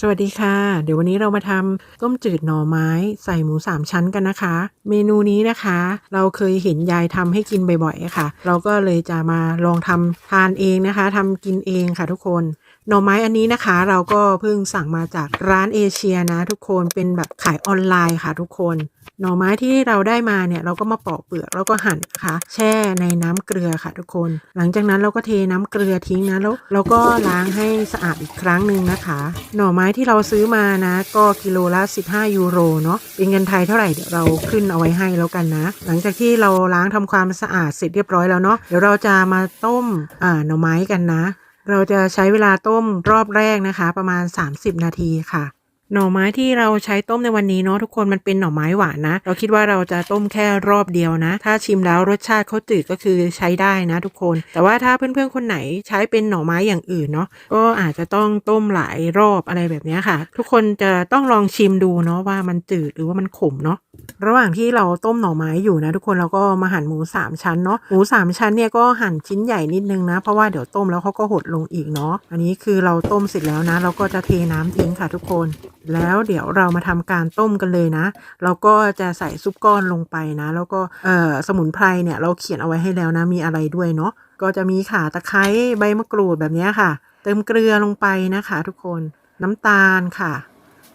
สวัสดีค่ะ เดี๋ยววันนี้เรามาทำต้มจืดหน่อไม้ใส่หมูสามชั้นกันนะคะ เมนูนี้นะคะ เราเคยเห็นยายทำให้กินบ่อยๆค่ะ เราก็เลยจะมาลองทำทานเองนะคะทำกินเองค่ะทุกคนหน่อไม้อันนี้นะคะ เราก็เพิ่งสั่งมาจากร้านเอเชียนะ ทุกคนเป็นแบบขายออนไลน์ค่ะทุกคน หน่อไม้ที่เราได้มาเนี่ยเราก็มาปอกเปลือกแล้วก็หั่นนะคะแช่ในน้ำเกลือค่ะทุกคน หลังจากนั้นเราก็เทน้ำเกลือทิ้งนะแล้วเราก็ล้างให้สะอาดอีกครั้งหนึ่งนะคะ หน่อไม้ที่เราซื้อมานะ ก็กิโลละ 15 ยูโรเนาะเป็นเงินไทยเท่าไหร่เดี๋ยวเราขึ้นเอาไว้ให้แล้วกันนะ หลังจากที่เราล้างทำความสะอาดเสร็จเรียบร้อยแล้วเนาะเดี๋ยวเราจะมาต้มอ่าหน่อไม้กันนะ เราจะใช้เวลาต้มรอบแรกนะคะ ประมาณ 30 นาทีค่ะ หน่อไม้ที่เราใช้ต้มในวันนี้เนาะทุกคนมันเป็นหน่อไม้หวานนะ เราคิดว่าเราจะต้มแค่รอบเดียวนะ ถ้าชิมแล้วรสชาติเขาจืดก็คือใช้ได้นะทุกคน แต่ว่าถ้าเพื่อนๆคนไหนใช้เป็นหน่อไม้อย่างอื่นเนาะก็อาจจะต้องต้มหลายรอบอะไรแบบนี้ค่ะ ทุกคนจะต้องลองชิมดูเนาะว่ามันจืดหรือว่ามันขมเนาะระหว่างที่เราต้มหน่อไม้อยู่นะ ทุกคนเราก็มาหั่นหมูสามชั้นเนาะหมูสามชั้นเนี่ยก็หั่นชิ้นใหญ่นิดนึงนะ เพราะว่าเดี๋ยวต้มแล้วเขาก็หดลงอีกเนาะอันนี้คือเราต้มเสร็จแล้วนะ เราก็จะเทน้ำทิ้งค่ะทุกคนแล้วเดี๋ยวเรามาทำการต้มกันเลยนะ เราก็จะใส่ซุปก้อนลงไปนะ แล้วก็เอ่อสมุนไพรเนี่ยเราเขียนเอาไว้ให้แล้วนะ มีอะไรด้วยเนาะ ก็จะมีข่าตะไคร้ใบมะกรูดแบบนี้ค่ะ เติมเกลือลงไปนะคะทุกคน น้ำตาลค่ะ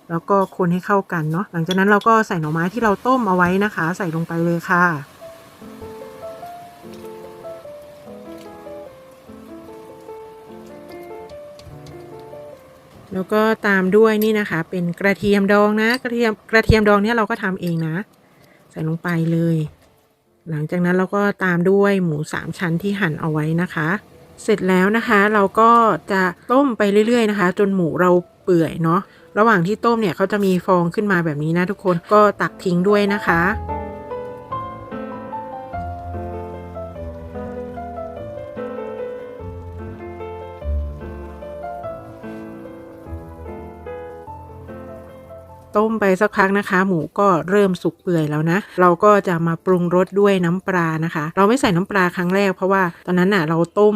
แล้วก็คนให้เข้ากันเนาะ หลังจากนั้นเราก็ใส่หน่อไม้ที่เราต้มเอาไว้นะคะ ใส่ลงไปเลยค่ะ แล้วก็ตามด้วยนี่นะคะ เป็นกระเทียมดองนะ กระเทียมกระเทียมดองเนี่ยเราก็ทำเองนะ ใส่ลงไปเลย หลังจากนั้นเราก็ตามด้วยหมูสามชั้นที่หั่นเอาไว้นะคะ เสร็จแล้วนะคะเราก็จะต้มไปเรื่อยๆนะคะ จนหมูเราเปื่อยเนาะระหว่างที่ต้มเนี่ยเขาจะมีฟองขึ้นมาแบบนี้นะทุกคนก็ตักทิ้งด้วยนะคะ ต้มไปสักพักนะคะ หมูก็เริ่มสุกเปื่อยแล้วนะ เราก็จะมาปรุงรสด้วยน้ำปลานะคะ เราไม่ใส่น้ำปลาครั้งแรกเพราะว่าตอนนั้นน่ะเราต้ม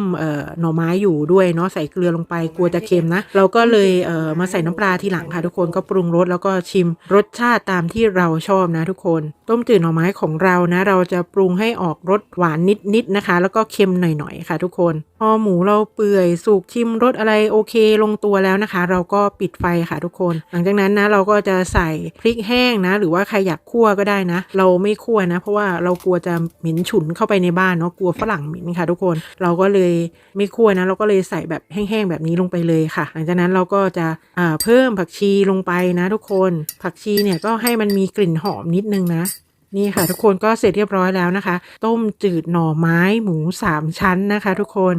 หน่อไม้อยู่ด้วยเนาะใส่เกลือลงไปกลัวจะเค็มนะ เราก็เลยเมาใส่น้ำปลาทีหลังค่ะ ทุกคนก็ปรุงรสแล้วก็ชิมรสชาติตามที่เราชอบนะทุกคน ต้มจืดหน่อไม้ของเรานะ เราจะปรุงให้ออกรสหวานนิดๆนะคะ แล้วก็เค็มหน่อยๆค่ะ ทุกคนพอหมูเราเปื่อยสุกชิมรสอะไรโอเค ลงตัวแล้วนะคะ เราก็ปิดไฟค่ะทุกคน หลังจากนั้นนะเราก็จะใส่พริกแห้งนะ หรือว่าใครอยากคั่วก็ได้นะ เราไม่คั่วนะ เพราะว่าเรากลัวจะเหม็นฉุนเข้าไปในบ้านเนาะกลัวฝรั่งเหม็นค่ะ ทุกคนเราก็เลยไม่คั่วนะ เราก็เลยใส่แบบแห้งๆแบบนี้ลงไปเลยค่ะ หลังจากนั้นเราก็จะเพิ่มผักชีลงไปนะ ทุกคนผักชีเนี่ยก็ให้มันมีกลิ่นหอมนิดนึงนะนี่ค่ะ ทุกคนก็เสร็จเรียบร้อยแล้วนะคะ ต้มจืดหน่อไม้หมูสามชั้นนะคะ ทุกคน